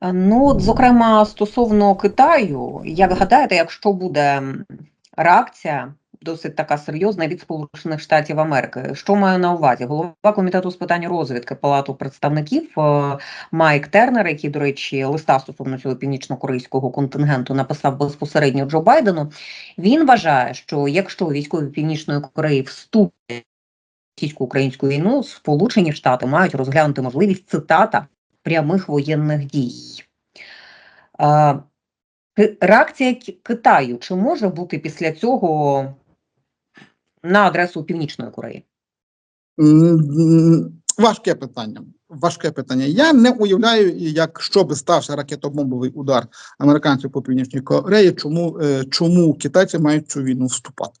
Е, Ну, от, зокрема, стосовно Китаю, як гадаєте, якщо буде реакція досить така серйозна від Сполучених Штатів Америки, що маю на увазі? Голова комітету з питань розвідки Палату представників е, Майк Тернер, який, до речі, листа стосовно цього північно-корейського контингенту написав безпосередньо Джо Байдену. Він вважає, що якщо військові Північної Кореї вступлять російсько-українську війну, Сполучені Штати мають розглянути можливість цитата прямих воєнних дій. Реакція Китаю чи може бути після цього на адресу Північної Кореї? Важке питання. Важке питання. Я не уявляю, як що би стався ракетобомбовий удар американців по північній Кореї, чому, е, чому китайці мають цю війну вступати.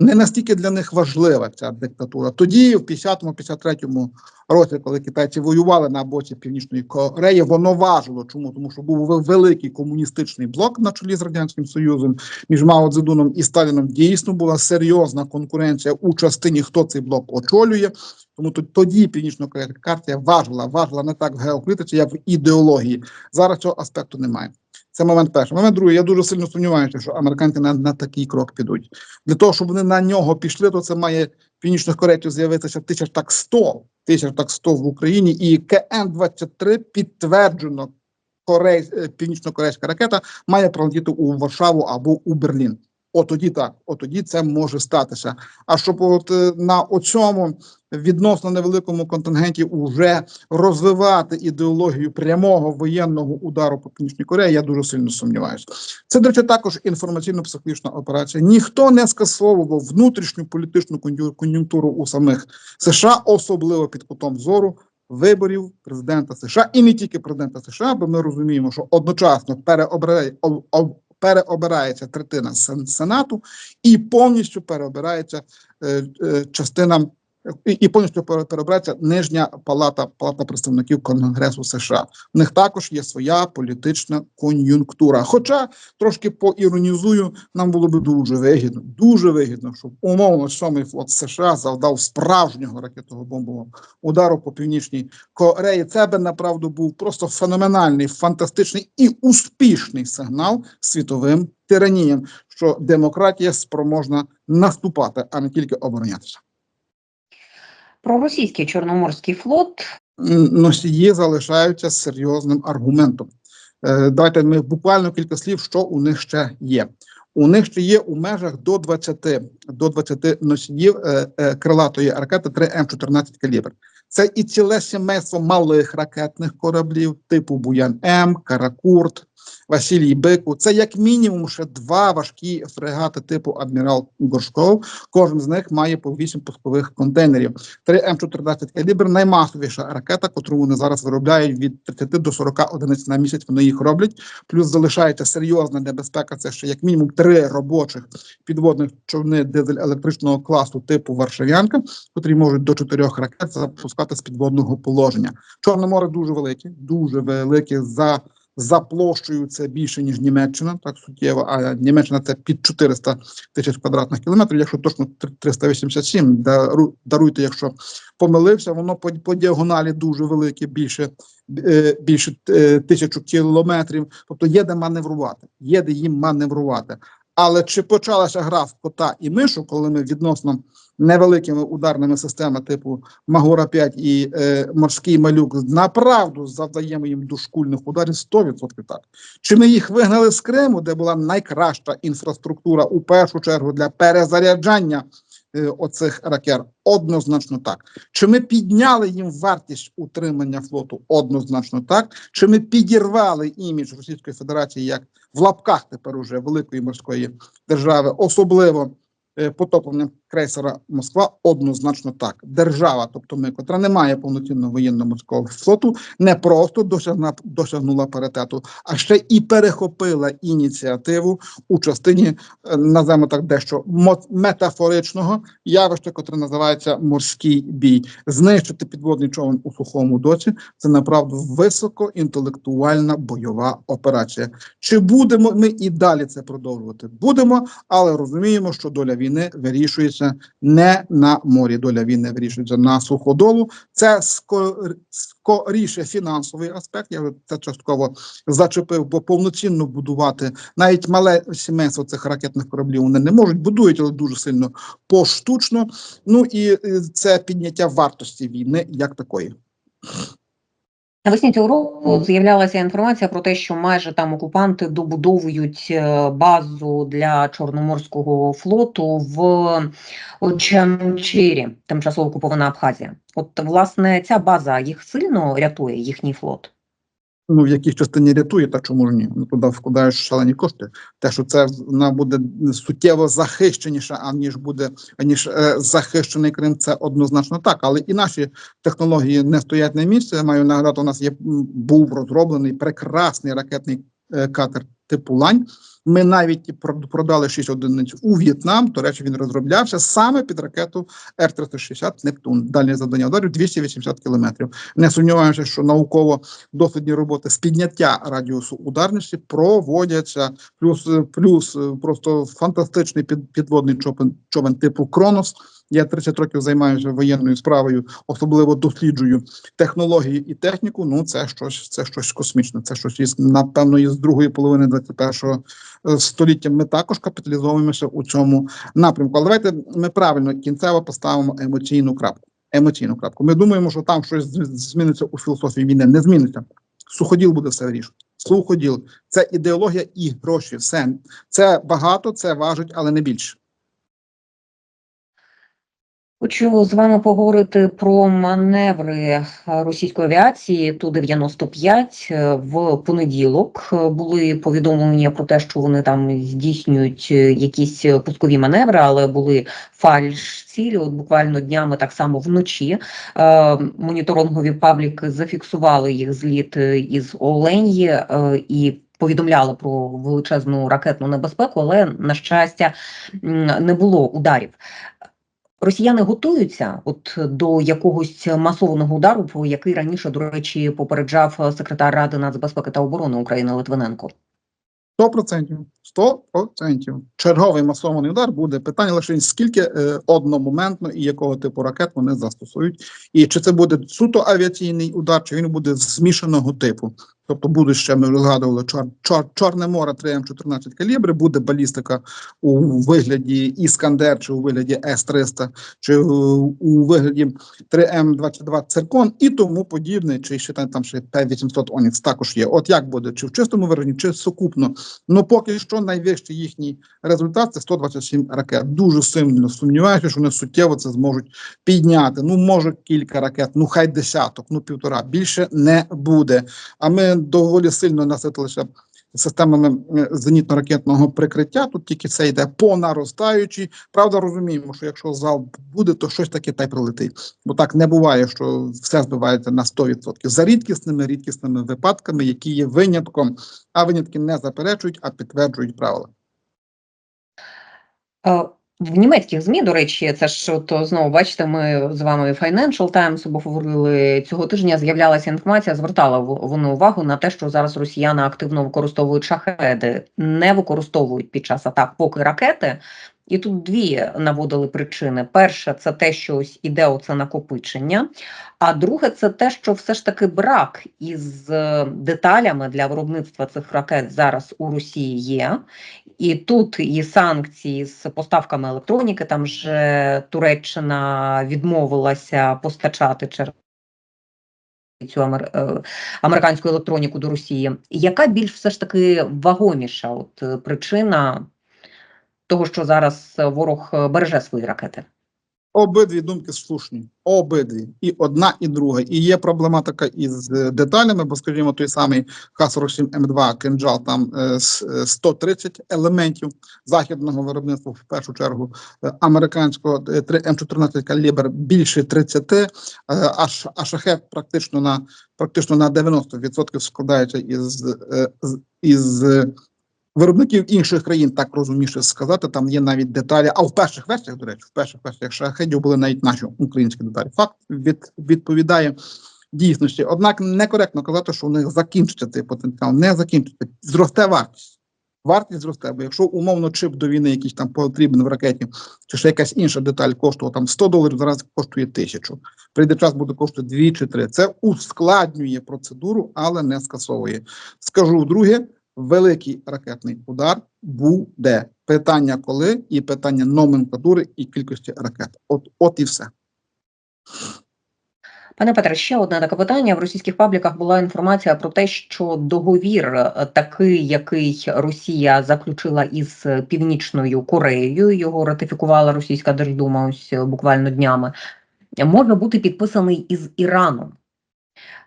Не настільки для них важлива ця диктатура. Тоді, в 50-53 році, коли китайці воювали на боці Північної Кореї, воно важило. Чому? Тому що був ве- великий комуністичний блок на чолі з Радянським Союзом між Мао Цзедуном і Сталіном дійсно була серйозна конкуренція у частині, хто цей блок очолює. Тому то- тоді північно-корейська партія важила, важила не так в геополітиці, як в ідеології. Зараз цього аспекту немає. Це момент перший. Момент другий. Я дуже сильно сумніваюся, що американці на, на такий крок підуть. Для того, щоб вони на нього пішли, то це має північних корейців з'явитися тисяч так 100, тисяч так 100 в Україні, і КН-23 підтверджено корей, е, північно-корейська ракета має пролетіти у Варшаву або у Берлін. От тоді так, от тоді це може статися. А щоб от е, на оцьому відносно невеликому контингенті уже розвивати ідеологію прямого воєнного удару по північній Кореї, я дуже сильно сумніваюся. Це до речі, також інформаційно-психологічна операція. Ніхто не скасовував внутрішню політичну кон'юнктуру у самих США, особливо під кутом зору. Виборів президента США і не тільки президента США, бо ми розуміємо, що одночасно об- переобирається третина сенату і повністю переобирається е, е, частина і, повністю пере- переобирається нижня палата палата представників Конгресу США. В них також є своя політична кон'юнктура. Хоча трошки поіронізую, нам було б дуже вигідно, дуже вигідно, щоб умовно сьомий флот США завдав справжнього ракетного удару по північній Кореї. Це би направду був просто феноменальний, фантастичний і успішний сигнал світовим тираніям, що демократія спроможна наступати, а не тільки оборонятися. Про російський Чорноморський флот носії залишаються серйозним аргументом. Е, Давайте ми буквально кілька слів, що у них ще є. У них ще є у межах до 20, до 20 носіїв е, е, крилатої ракети 3 М14 калібр. Це і ціле сімейство малих ракетних кораблів, типу Буян М, Каракурт, Василій Бику. Це як мінімум ще два важкі фрегати типу Адмірал Горшков. Кожен з них має по 8 пускових контейнерів. 3 М14 калібр наймасовіша ракета, котру вони зараз виробляють від 30 до 40 одиниць на місяць. Вони їх роблять. Плюс залишається серйозна небезпека. Це ще як мінімум три робочих підводних човни дизель-електричного класу типу Варшавянка, котрі можуть до чотирьох ракет запускати з підводного положення. Чорне море дуже велике, дуже велике за. За площею це більше ніж Німеччина, так суттєво. А Німеччина це під 400 тисяч квадратних кілометрів. Якщо точно три- 387, дару- даруйте, якщо помилився, воно по, по діагоналі дуже велике, більше е, більше е, тисячу кілометрів. Тобто є де маневрувати, є де їм маневрувати. Але чи почалася гра в кота і мишу, коли ми відносно невеликими ударними системами типу Магора 5 і е, морський малюк направду завдаємо їм дошкульних ударів 100% так. Чи ми їх вигнали з Криму, де була найкраща інфраструктура у першу чергу для перезаряджання оцих ракет? Однозначно так. Чи ми підняли їм вартість утримання флоту? Однозначно так. Чи ми підірвали імідж Російської Федерації як в лапках тепер уже великої морської держави, особливо потоплення. потопленням крейсера Москва? Однозначно так. Держава, тобто ми, котра не має повноцінного воєнно-морського флоту, не просто досягна, досягнула паритету, а ще і перехопила ініціативу у частині, е, називаємо так дещо метафоричного явища, котре називається морський бій. Знищити підводний човен у сухому доці це направду високоінтелектуальна бойова операція. Чи будемо ми і далі це продовжувати? Будемо, але розуміємо, що доля війни вирішується вирішується не на морі. Доля війни вирішується на суходолу. Це скор- скоріше фінансовий аспект. Я це частково зачепив, бо повноцінно будувати навіть мале сімейство цих ракетних кораблів вони не можуть, будують, але дуже сильно поштучно. Ну і е, це підняття вартості війни як такої. Навесні цього року з'являлася інформація про те, що майже там окупанти добудовують е, базу для Чорноморського флоту в Очамчирі, тимчасово окупована Абхазія. От власне ця база їх сильно рятує, їхній флот. Ну, в якій частині рятує, та чому ж ні? Ну, туди вкладаєш шалені кошти. Те, що це вона буде суттєво захищеніша, аніж буде аніж е, захищений Крим, це однозначно так. Але і наші технології не стоять на місці. Я маю нагадати, у нас є був розроблений прекрасний ракетний катер типу Лань. Ми навіть прод- продали 6 одиниць у В'єтнам. До речі, він розроблявся саме під ракету Р-360 Нептун. Дальнє завдання ударів 280 кілометрів. Не сумніваємося, що науково дослідні роботи з підняття радіусу ударності проводяться. Плюс е, плюс е, просто фантастичний під, підводний човен, човен типу Кронос. Я 30 років займаюся воєнною справою, особливо досліджую технології і техніку. Ну це щось, це щось космічне. Це щось із напевно із другої половини 21-го е, століття. Ми також капіталізовуємося у цьому напрямку. Але давайте ми правильно кінцево поставимо емоційну крапку. Емоційну крапку. Ми думаємо, що там щось зміниться у філософії війни. Не зміниться. Суходіл буде все вирішувати. Суходіл це ідеологія і гроші. Все це багато, це важить, але не більше. Хочу з вами поговорити про маневри е, російської авіації Ту-95 Е, в понеділок. е, Були повідомлення про те, що вони там здійснюють якісь пускові маневри, але були фальш-цілі. От буквально днями так само вночі моніторингові пабліки зафіксували їх зліт із Оленї е, і. Повідомляли про величезну ракетну небезпеку, але на щастя не було ударів. Росіяни готуються от до якогось масованого удару, про який раніше, до речі, попереджав секретар Ради нацбезпеки та оборони України Литвиненко. Сто процентів, сто процентів. Черговий масований удар буде питання лише скільки е, одномоментно і якого типу ракет вони застосують, і чи це буде суто авіаційний удар, чи він буде змішаного типу. Тобто буде ще ми вже згадували чор, чор, Чорне море 3М14 калібри, буде балістика у вигляді Іскандер, чи у вигляді С-300, чи у вигляді 3М22 циркон і тому подібне, чи ще там, там ще П-800 Онікс також є. От як буде, чи в чистому вираженні, чи сукупно. Ну поки що найвищий їхній результат це 127 ракет. Дуже сильно сумніваюся, що вони суттєво це зможуть підняти. Ну може кілька ракет, ну хай десяток, ну півтора. Більше не буде. А ми доволі сильно наситилися системами е, зенітно-ракетного прикриття. Тут тільки все йде по наростаючій. Правда, розуміємо, що якщо зал буде, то щось таке та й прилетить. Бо так не буває, що все збивається на 100%. За рідкісними рідкісними випадками, які є винятком, а винятки не заперечують, а підтверджують правила. В німецьких ЗМІ, до речі, це ж от знову бачите, ми з вами Financial Times обговорили цього тижня. З'являлася інформація, звертала вони увагу на те, що зараз росіяни активно використовують шахеди, не використовують під час атак поки ракети. І тут дві наводили причини: перше, це те, що ось іде оце накопичення. А друге, це те, що все ж таки брак із е, деталями для виробництва цих ракет зараз у Росії є. І тут і санкції з поставками електроніки. Там же Туреччина відмовилася постачати через цю е, американську електроніку до Росії. Яка більш все ж таки вагоміша от е, причина того, що зараз е, ворог е, береже свої ракети? Обидві думки слушні. Обидві. І одна, і друга. І є проблематика із е, деталями, бо, скажімо, той самий Х-47М2 кинджал там е, с- е, 130 елементів західного виробництва, в першу чергу американського е, 3М14 калібр більше 30, е, а, шахет практично на практично на 90% складається із, із Виробників інших країн так розумніше сказати, там є навіть деталі. А в перших версіях, до речі, в перших версіях шахедів були навіть наші українські деталі. Факт від, відповідає дійсності. Однак некоректно казати, що у них закінчиться цей потенціал. Не закінчиться. Зросте вартість. вартість зросте. Бо якщо умовно чип до війни, якийсь там потрібен в ракеті, чи ще якась інша деталь коштувала там 100 доларів, зараз коштує тисячу. Прийде час, буде коштувати 2 чи 3. Це ускладнює процедуру, але не скасовує. Скажу вдруге, великий ракетний удар буде. Питання коли і питання номенклатури і кількості ракет. От, от і все. Пане Петре, ще одне таке питання. В російських пабліках була інформація про те, що договір е, такий, який Росія заключила із Північною Кореєю, його ратифікувала Російська Держдума ось е, буквально днями, може бути підписаний із Іраном.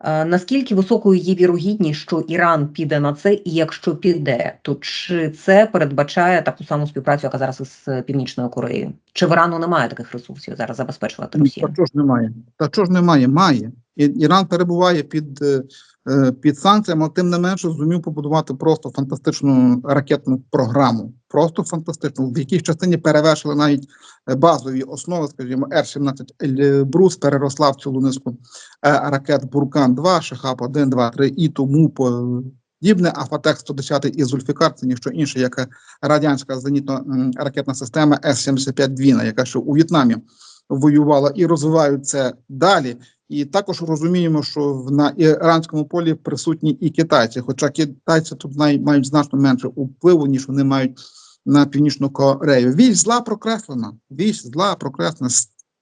Е, Наскільки високою є вірогідність, що Іран піде на це, і якщо піде, то чи це передбачає таку саму співпрацю, яка зараз із Північною Кореєю? Чи в Ірану немає таких ресурсів зараз забезпечувати Росію? Та чого ж немає? Та чого ж немає? Має. Іран перебуває під, е, е, під санкціями, але тим не менше зумів побудувати просто фантастичну ракетну програму. Просто фантастичну, в якій частині перевершили навіть е, базові основи, скажімо, Р-17 Брус переросла в цілу низку ракет Буркан-2, Шахаб-1, 2, 3 і тому подібне. А Фатек-110 і Зульфікар це ніщо інше, як радянська зенітно-ракетна система С-75 Двіна, яка ще у В'єтнамі воювала і розвивають це далі. І також розуміємо, що на іранському полі присутні і китайці, хоча китайці тут мають значно менше впливу, ніж вони мають на північну Корею. Вісь зла прокреслена. Вісь зла прокреслена.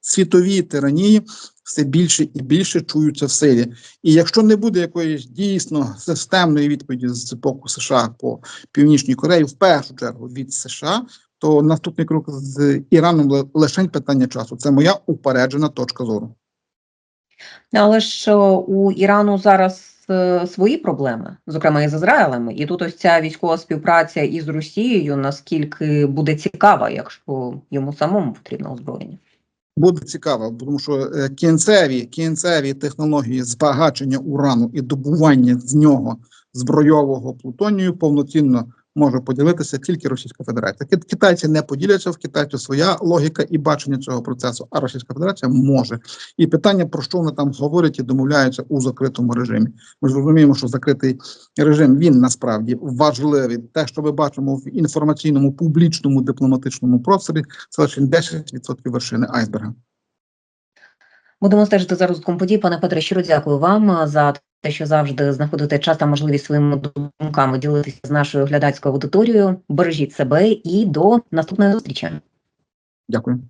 Світові тиранії все більше і більше чуються в силі. І якщо не буде якоїсь дійсно системної відповіді з боку США по північній Кореї, в першу чергу від США, то наступний крок з Іраном ли- лише питання часу. Це моя упереджена точка зору. Але ж е, у Ірану зараз е, свої проблеми, зокрема із Ізраїлем, і тут ось ця військова співпраця із Росією наскільки буде цікава, якщо йому самому потрібно озброєння. Буде цікаво, тому що е, кінцеві, кінцеві технології збагачення урану і добування з нього збройового плутонію повноцінно може поділитися тільки Російська Федерація. Китайці не поділяться в Китайці своя логіка і бачення цього процесу, а Російська Федерація може. І питання про що вони там говорять і домовляються у закритому режимі. Ми ж розуміємо, що закритий режим він насправді важливий. Те, що ми бачимо в інформаційному публічному дипломатичному просторі, це лише 10% вершини айсберга. Будемо стежити за розвитком подій. Пане Петре, щиро дякую вам за те, що завжди знаходите час та можливість своїми думками ділитися з нашою глядацькою аудиторією. Бережіть себе і до наступної зустрічі. Дякую.